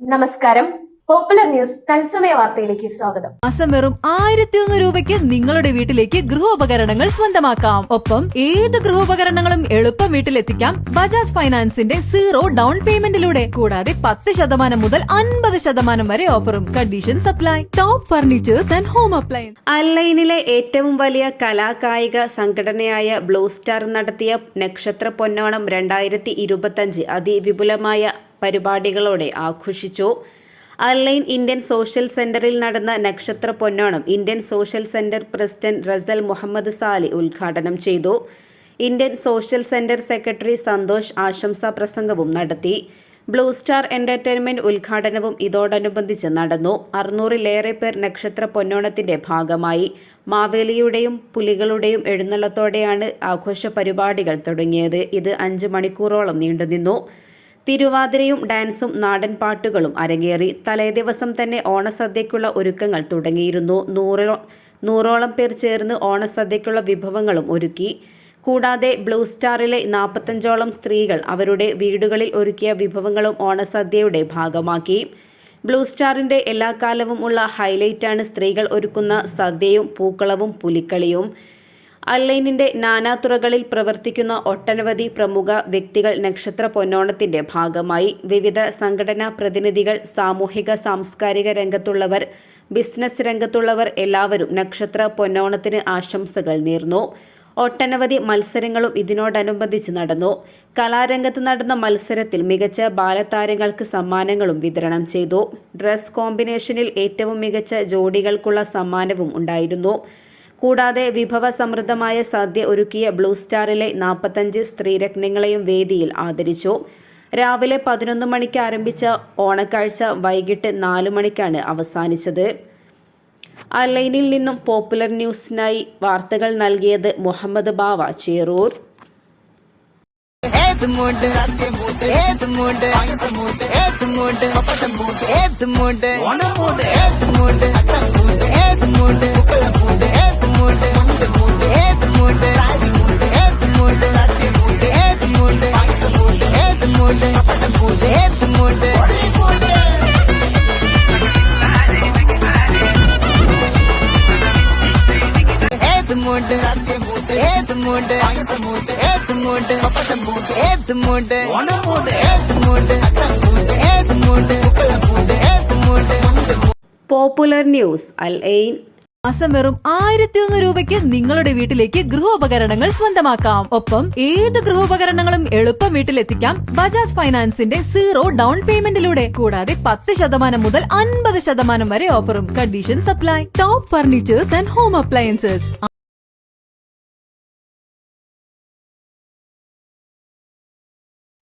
നമസ്കാരം. Popular news തത്സമയ വാർത്തയിലേക്ക് സ്വാഗതം. മാസം വെറും ആയിരത്തി ഒന്ന് രൂപയ്ക്ക് നിങ്ങളുടെ വീട്ടിലേക്ക് ഗൃഹോപകരണങ്ങൾ സ്വന്തമാക്കാം. ഒപ്പം ഏത് ഗൃഹോപകരണങ്ങളും എളുപ്പം വീട്ടിലെത്തിക്കാം ബജാജ് ഫൈനാൻസിന്റെ സീറോ ഡൗൺ പേയ്മെന്റിലൂടെ. കൂടാതെ പത്ത് ശതമാനം മുതൽ അൻപത് ശതമാനം വരെ ഓഫറും condition supply top furnitures and home appliance അൺലൈനിലെ ഏറ്റവും വലിയ കലാകായിക സംഘടനയായ ബ്ലൂ സ്റ്റാർ നടത്തിയ നക്ഷത്ര പൊന്നോണം രണ്ടായിരത്തി ഇരുപത്തഞ്ച് അതിവിപുലമായ പരിപാടികളോടെ ആഘോഷിച്ചു. അൺലൈൻ ഇന്ത്യൻ സോഷ്യൽ സെന്ററിൽ നടന്ന നക്ഷത്ര പൊന്നോണം Indian social centre president Rasal Muhammad Sali ഉദ്ഘാടനം ചെയ്തു. Indian social centre secretary Santhosh ആശംസാ പ്രസംഗവും നടത്തി. ബ്ലൂ സ്റ്റാർ എന്റർടൈൻമെന്റ് ഉദ്ഘാടനവും ഇതോടനുബന്ധിച്ച് നടന്നു. അറുന്നൂറിലേറെ പേർ നക്ഷത്ര പൊന്നോണത്തിന്റെ ഭാഗമായി. മാവേലിയുടെയും പുലികളുടെയും എഴുന്നള്ളത്തോടെയാണ് ആഘോഷ പരിപാടികൾ തുടങ്ങിയത്. ഇത് അഞ്ച് മണിക്കൂറോളം നീണ്ടുനിന്നു. തിരുവാതിരയും ഡാൻസും നാടൻ പാട്ടുകളും അരങ്ങേറി. തലേദിവസം തന്നെ ഓണസദ്യയ്ക്കുള്ള ഒരുക്കങ്ങൾ തുടങ്ങിയിരുന്നു. നൂറോ നൂറോളം പേർ ചേർന്ന് ഓണസദ്യയ്ക്കുള്ള വിഭവങ്ങളും ഒരുക്കി. കൂടാതെ ബ്ലൂ സ്റ്റാറിലെ നാൽപ്പത്തഞ്ചോളം സ്ത്രീകൾ അവരുടെ വീടുകളിൽ ഒരുക്കിയ വിഭവങ്ങളും ഓണസദ്യയുടെ ഭാഗമാക്കി. ബ്ലൂ സ്റ്റാറിന്റെ എല്ലാ കാലവും ഉള്ള ഹൈലൈറ്റാണ് സ്ത്രീകൾ ഒരുക്കുന്ന സദ്യയും പൂക്കളവും പുലിക്കളിയും. അല്ലൈനിന്റെ നാനാതുറകളിൽ പ്രവർത്തിക്കുന്ന ഒട്ടനവധി പ്രമുഖ വ്യക്തികൾ നക്ഷത്ര പൊന്നോണത്തിന്റെ ഭാഗമായി വിവിധ സംഘടനാ പ്രതിനിധികൾ സാമൂഹിക സാംസ്കാരിക രംഗത്തുള്ളവർ ബിസിനസ് രംഗത്തുള്ളവർ എല്ലാവരും നക്ഷത്ര പൊന്നോണത്തിന് ആശംസകൾ നേർന്നു. ഒട്ടനവധി മത്സരങ്ങളും ഇതിനോടനുബന്ധിച്ച് നടന്നു. കലാരംഗത്ത് നടന്ന മത്സരത്തിൽ മികച്ച ബാലതാരങ്ങൾക്ക് സമ്മാനങ്ങളും വിതരണം ചെയ്തു. ഡ്രസ് കോമ്പിനേഷനിൽ ഏറ്റവും മികച്ച ജോഡികൾക്കുള്ള സമ്മാനവും ഉണ്ടായിരുന്നു. കൂടാതെ വിഭവ സമൃദ്ധമായ സദ്യ ഒരുക്കിയ ബ്ലൂ സ്റ്റാറിലെ നാൽപ്പത്തഞ്ച് സ്ത്രീരത്നങ്ങളെയും വേദിയിൽ ആദരിച്ചു. രാവിലെ പതിനൊന്ന് മണിക്ക് ആരംഭിച്ച ഓണക്കാഴ്ച വൈകിട്ട് നാലു മണിക്കാണ് അവസാനിച്ചത്. അലൈനിൽ നിന്നും പോപ്പുലർ ന്യൂസിനായി വാർത്തകൾ നൽകിയത് മുഹമ്മദ് ബാവ ചേറൂർ. ഏത് മൂട്ട് ഏത് മൂട്ട് ഏത് മൂട്ട് ഏത് മൂട്ട് ഏത് ഏത് ഏത് മൂഡ് ഏത് മൂഡ് ഏത് മൂഡ് ഏത് മൂഡ് ഓണം ഏത് മൂഡ് ഏത് mood popular news Al Ain. മാസം വെറും ആയിരത്തി ഒന്ന് രൂപയ്ക്ക് നിങ്ങളുടെ വീട്ടിലേക്ക് ഗൃഹോപകരണങ്ങൾ സ്വന്തമാക്കാം. ഒപ്പം ഏത് ഗൃഹോപകരണങ്ങളും എളുപ്പം വീട്ടിലെത്തിക്കാം ബജാജ് ഫൈനാൻസിന്റെ സീറോ ഡൗൺ പേയ്മെന്റിലൂടെ. കൂടാതെ പത്ത് ശതമാനം മുതൽ അൻപത് ശതമാനം വരെ ഓഫറും condition supply. Top furnitures and home appliances.